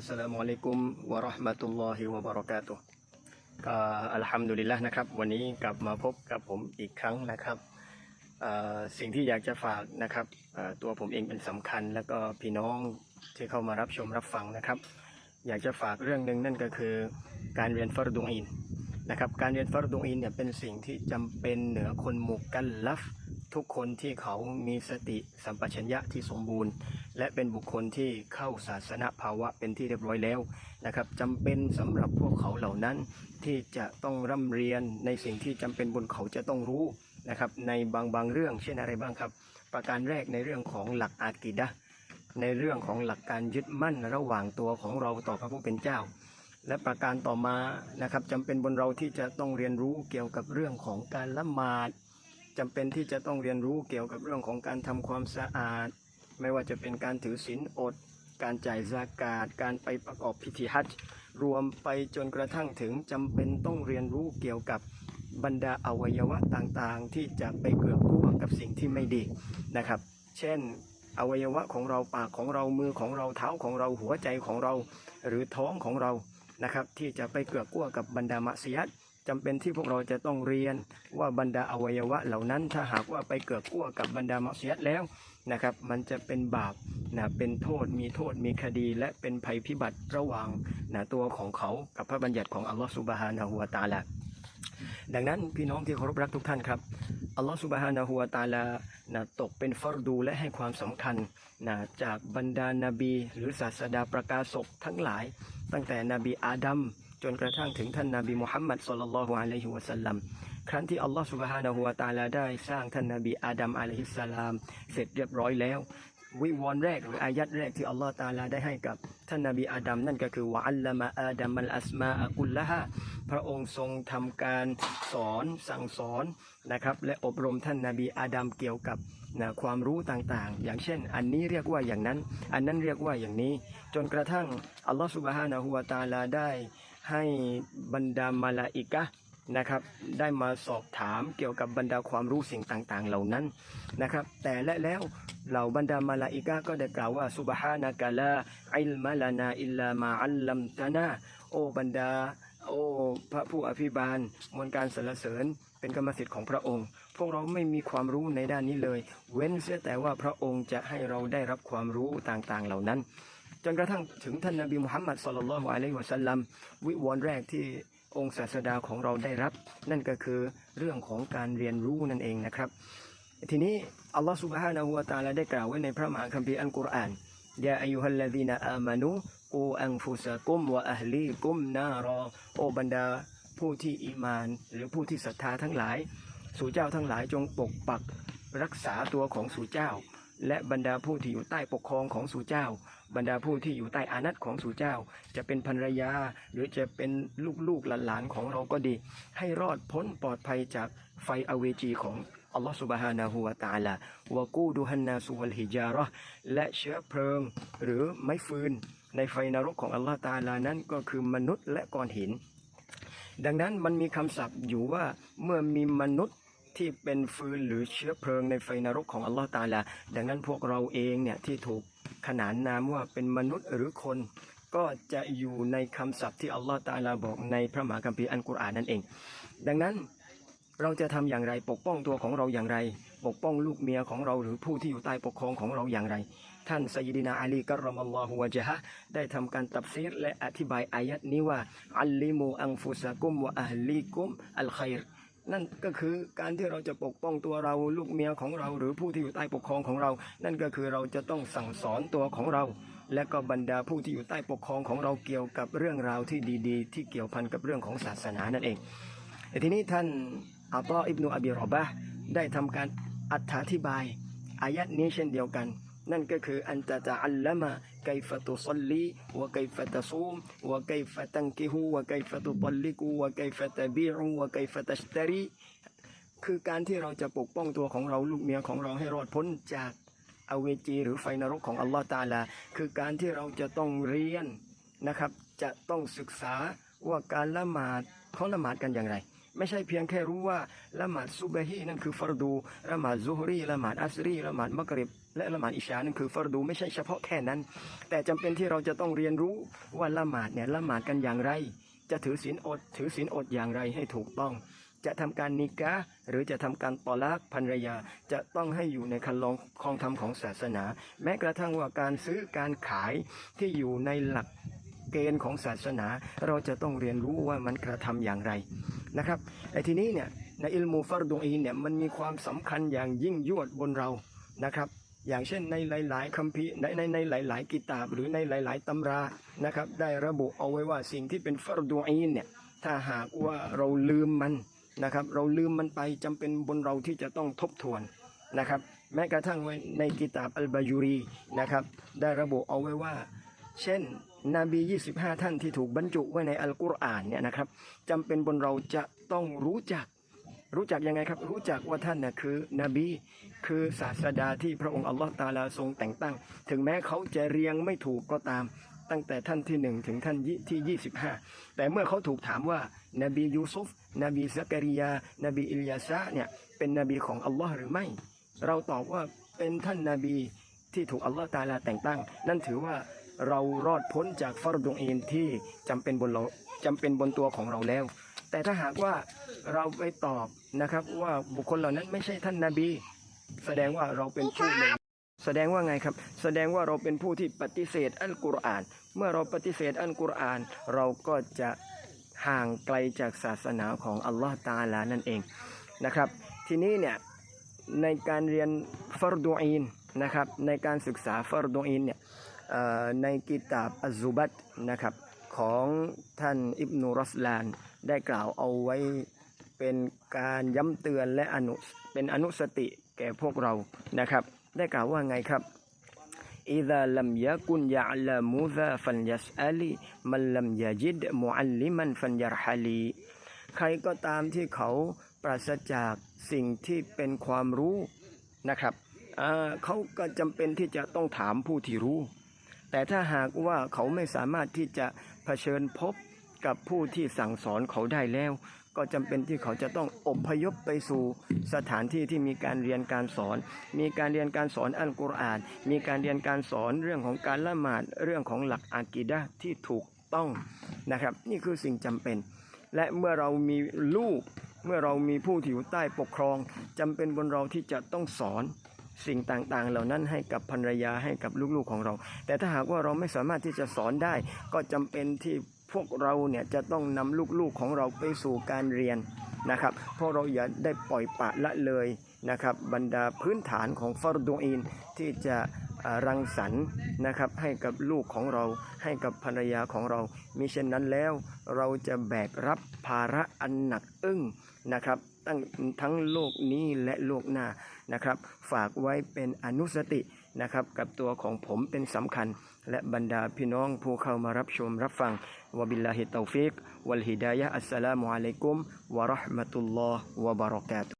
อัสสลามุอะลัยกุมวะราะห์มะตุลลอฮิวะบะเราะกาตุก็อัลฮัมดุลิลละนะครับ วันนี้กลับมาพบกับผมอีกครั้งนะครับสิ่งที่อยากจะฝากนะครับตัวผมเองเป็นสำคัญ แล้วก็พี่น้องที่เข้ามารับชมรับฟังนะครับ อยากจะฝากเรื่องหนึ่งนั่นก็คือการเรียนฟารดุอินนะครับการเรียนฟารดุอินเนี่ยเป็นสิ่งที่จำเป็นเหนือคนหมู่กันลัฟ ทุกคนที่เขามีสติสัมปชัญญะที่สมบูรณ์ และเป็นบุคคลที่เข้าศาสนภาวะเป็นที่เรียบร้อยแล้วนะครับจำเป็นสำหรับพวกเขาเหล่านั้น ที่จะต้องร่ำเรียนในสิ่งที่จำเป็นบนเขาจะต้องรู้นะครับในบางบางเรื่องเช่นอะไรบ้างครับ ประการแรกในเรื่องของหลักอากีดะในเรื่องของหลักการยึดมั่นระหว่างตัวของเราต่อพระผู้เป็นเจ้า และประการต่อมานะครับจำเป็นบนเราที่จะต้องเรียนรู้เกี่ยวกับเรื่องของการละหมาด จำเป็นที่จะต้องเรียนรู้เกี่ยวกับเรื่องของการทำความสะอาด ไม่ว่าจะเป็นการถือศีลอด การจ่ายซากาตการไปประกอบพิธีฮัจญ์รวมไปจนกระทั่งถึงจำเป็นต้องเรียนรู้เกี่ยวกับบรรดาอวัยวะต่างๆ ที่จะไปเกือกกลัวกับสิ่งที่ไม่ดีนะครับ เช่นอวัยวะของเราปากของเรามือของเราเท้าของเราหัวใจของเรา หรือท้องของเรานะครับ ที่จะไปเกือกกลัวกับบรรดามัสยิด จำเป็นที่พวกเราจะต้องเรียนว่าบรรดาอวัยวะเหล่านั้นถ้าหากว่าไปเกือกกลัวกับบรรดามัสยิดแล้วนะครับ มันจะเป็นบาปนะเป็นโทษมีโทษมีคดี และเป็นภัยพิบัติระหว่างนะตัวของเขากับพระบัญญัติของอัลลอฮฺสุบฮานะฮูวตาลาดังนั้นพี่น้องที่เคารพรักทุกท่านครับอัลลอฮฺสุบฮานะฮูวตาลานะตกเป็นฟัรดูและให้ความสำคัญนะจากบรรดานาบี หรือศาสดาประกาศกทั้งหลาย ตั้งแต่นบีอาดัม จนกระทั่งถึงท่านนาบีมุฮัมมัดสุลลัลลอฮุอะลัยฮิวะสัลลัมครั้นที่อัลลอฮฺสุบฮานะฮูวะตาลาได้สร้างท่านนาบีอาดัมอะลัยฮิสสลาม เสร็จเรียบร้อยแล้ว วิวรณ์แรกหรืออายัดแรกที่อัลลอฮฺตาลาได้ให้กับท่านนาบีอาดัมนั่นก็คือวะอัลละมะอาดัมอัลอัสมาอะกุลละฮะพระองค์ทรงทำการสอนสั่งสอนนะครับและอบรมท่านนาบีอาดัมเกี่ยวกับนะความรู้ต่างๆ อย่างเช่น อันนี้เรียกว่าอย่างนั้น อันนั้นเรียกว่าอย่างนี้ จนกระทั่งอัลลอฮฺสุบฮานะฮูวะตาลาได้ ให้บรรดามาลาอิกะนะครับได้มาสอบถามเกี่ยวกับบรรดาความรู้สิ่งต่างๆ เหล่านั้นนะครับ แต่และแล้วเหล่าบรรดามาลาอิกะก็ได้กล่าวว่าสุบฮานะกะลาอิลมะลานาอิลลามาอัลลัมตะนาโอบรรดาโอ้พระผู้อภิบาลมวลการสรรเสริญเป็นกรรมสิทธิ์ของพระองค์ พวกเราไม่มีความรู้ในด้านนี้เลย เว้นเสียแต่ว่าพระองค์จะให้เราได้รับความรู้ต่างๆเหล่านั้น จนกระทั่งถึงท่านนบีมุฮัมมัดสุลลัลฮวะลัยฮิวะสัลลัมวิวรณ์แรกที่องค์ศาสดาของเราได้รับ นั่นก็คือเรื่องของการเรียนรู้นั่นเองนะครับ ทีนี้อัลลอฮฺสุบฮานะฮูวะตาลาได้กล่าวไว้ในพระมหาคัมภีร์อัลกุรอานยาอายุฮัลลดีนาอามานุกูอังฟุสกุมวะอัลลีกุมนารอโอบันดาผู้ที่อิมาน หรือผู้ที่ศรัทธาทั้งหลาย สู่เจ้าทั้งหลายจงปกปักรักษาตัวของสู่เจ้า และบรรดาผู้ที่อยู่ใต้ปกครองของสู่เจ้า บรรดาผู้ที่อยู่ใต้อานัตของสู่เจ้า จะเป็นภรรยา หรือจะเป็นลูกๆหลานๆของเราก็ดี ให้รอดพ้นปลอดภัยจากไฟอเวจีของอัลลอฮฺสุบฮานะฮูวะตาลาวะกูดูฮันนาสุวัลฮิจาระและเชื้อเพลิง หรือไม้ฟืน ในไฟนรกของอัลลอฮฺตาลานั้นก็คือมนุษย์และก้อนหิน ดังนั้นมันมีคำศัพท์อยู่ว่าเมื่อมีมนุษย์ ที่เป็นฟืนหรือเชื้อเพลิงในไฟนรกของอัลลอฮฺตาลาดังนั้นพวกเราเองเนี่ยที่ถูกขนานนามว่าเป็นมนุษย์หรือคน ก็จะอยู่ในคำศัพท์ที่อัลลอฮฺตาลาบอกในพระมหาคัมภีร์อัลกุรอานนั่นเอง ดังนั้นเราจะทำอย่างไรปกป้องตัวของเราอย่างไร ปกป้องลูกเมียของเราหรือผู้ที่อยู่ใต้ปกครองของเราอย่างไร ท่านสัยดินาอาลีกัรอมัลลอฮุวะจาฮะได้ทำการตับซีรและอธิบายอายัดนี้ว่าอัลลิมูอังฟุสะกุมวะอัลลีกุมอัลไคร นั่นก็คือการที่เราจะปกป้องตัวเราลูกเมียของเรา หรือผู้ที่อยู่ใต้ปกครองของเรา นั่นก็คือเราจะต้องสั่งสอนตัวของเรา และก็บรรดาผู้ที่อยู่ใต้ปกครองของเราเกี่ยวกับเรื่องราวที่ดีๆ ที่เกี่ยวพันกับเรื่องของศาสนานั่นเองแต่ทีนี้ท่านอัตออิบนุอบีรอบะได้ทำการอธิบายอายัดนี้เช่นเดียวกัน นั่นก็คืออันตะตะอัลละมะไกฟะตุซัลลีวะไกฟะตะซูมวะไกฟะตังกิฮูวะไกฟะตุตัลลิกูวะไกฟะตะบีอูวะไกฟะตัชตรีคือการที่เราจะปกป้องตัวของเราลูกเมียของเราให้รอดพ้นจากอเวจี หรือไฟนรกของอัลลอฮ์ตาลา คือการที่เราจะต้องเรียนนะครับ จะต้องศึกษาว่าการละหมาดเขาละหมาดกันอย่างไร ไม่ใช่เพียงแค่รู้ว่าละหมาดซุบฮีนั่นคือฟารดูละหมาดซุฮรีละหมาดอัสรีละหมาดมักริบ และละหมาดอิชานั่นคือฟารดูไม่ใช่เฉพาะแค่นั้น แต่จำเป็นที่เราจะต้องเรียนรู้ว่าละหมาดเนี่ยละหมาดกันอย่างไร จะถือศีลอด ถือศีลอดอย่างไรให้ถูกต้อง จะทำการนิกะหรือจะทำการตอลากภรรยาจะต้องให้อยู่ในคันลองคองธรรมของศาสนา แม้กระทั่งว่าการซื้อการขายที่อยู่ในหลักเกณฑ์ของศาสนาเราจะต้องเรียนรู้ว่ามันกระทำอย่างไรนะครับไอ้ทีนี้เนี่ยในอิลมูฟารดูอีนเนี่ยมันมีความสำคัญอย่างยิ่งยวดบนเรานะครับ อย่างเช่นในหลาย ๆคัมภีร์ในในในหลาย ๆ กิตาบหรือในหลาย ๆตำรานะครับ ได้ระบุเอาไว้ว่าสิ่งที่เป็นฟารดูอีนเนี่ยถ้าหากว่าเราลืมมันนะครับ เราลืมมันไปจำเป็นบนเราที่จะต้องทบทวนนะครับ แม้กระทั่งไว้ในกิตาบอัลบายูรีนะครับ ได้ระบุเอาไว้ว่า เช่นนบี 25 ท่านที่ถูกบรรจุไว้ในอัลกุรอานเนี่ยนะครับจำเป็นบนเราจะต้องรู้จัก รู้จักยังไงครับ รู้จักว่าท่านน่ะคือนบี คือศาสดาที่พระองค์อัลลอฮ์ตาลาทรงแต่งตั้ง ถึงแม้เขาจะเรียงไม่ถูกก็ตาม ตั้งแต่ท่านที่หนึ่งถึงท่านยี่ที่ 25 แต่เมื่อเขาถูกถามว่านบียูซุฟ นบีซักริยา นบีอิลยาซะเนี่ยเป็นนบีของอัลลอฮ์หรือไม่ เราตอบว่าเป็นท่านนาบีที่ถูกอัลลอฮ์ตาลาแต่งตั้ง นั่นถือว่าเรารอดพ้นจากฟารดุอีนที่จำเป็นบนเราจำเป็นบนตัวของเราแล้ว แต่ถ้าหากว่าเราไปตอบนะครับ ว่าบุคคลเหล่านั้นไม่ใช่ท่านนาบี แสดงว่าเราเป็นผู้หนึ่งแสดงว่าไงครับ แสดงว่าเราเป็นผู้ที่ปฏิเสธอัลกุรอาน เมื่อเราปฏิเสธอัลกุรอาน เราก็จะห่างไกลจากศาสนาของอัลลอฮ์ตาลานั่นเองนะครับ ทีนี้เนี่ยในการเรียนฟารดูอีนนะครับในการศึกษาฟารดูอีนเนี่ยในกิตาบอัซซุบัตนะครับ ของท่านอิบนุรสลาน ได้กล่าวเอาไว้เป็นการย้ำเตือนและอนุเป็นอนุสติแก่พวกเรานะครับ ได้กล่าวว่าไงครับอิดะลัมยะกุนยะลามูซาฟันยัสอลีมันลัมยะจิดมุอัลลิมันฟันยารฮลีใครก็ตามที่เขาปราศจากสิ่งที่เป็นความรู้นะครับเขาก็จำเป็นที่จะต้องถามผู้ที่รู้ แต่ถ้าหากว่าเขาไม่สามารถที่จะเผชิญพบกับผู้ที่สั่งสอนเขาได้แล้ว ก็จำเป็นที่เขาจะต้องอบพยพไปสู่สถานที่ที่มีการเรียนการสอน มีการเรียนการสอนอัลกุรอาน มีการเรียนการสอนเรื่องของการละหมาดเรื่องของหลักอากีดะที่ถูกต้องนะครับ นี่คือสิ่งจำเป็น และเมื่อเรามีลูกเมื่อเรามีผู้ที่อยู่ใต้ปกครองจำเป็นบนเราที่จะต้องสอน สิ่งต่างๆ เหล่านั้นให้กับภรรยาให้กับลูกๆของเรา แต่ถ้าหากว่าเราไม่สามารถที่จะสอนได้ ก็จำเป็นที่พวกเราเนี่ยจะต้องนำลูกๆของเราไปสู่การเรียนนะครับเพราะเราอย่าได้ปล่อยปะละเลยนะครับบรรดาพื้นฐานของฟารดูอีนที่จะรังสรรค์นะครับให้กับลูกของเราให้กับภรรยาของเรามิเช่นนั้นแล้วเราจะแบกรับภาระอันหนักอึ้งนะครับั้งทั้งโลกนี้และโลกหน้านะครับ ฝากไว้เป็นอนุสตินะครับกับตัวของผมเป็นสำคัญ และบรรดาพี่น้องผู้เข้ามารับชมรับฟังวบิลลาฮิตตอฟิกวัลฮิดายะอัสสลามุอะลัยกุมวะราะห์มะตุลลอฮ์วะบะเราะกาตุฮ์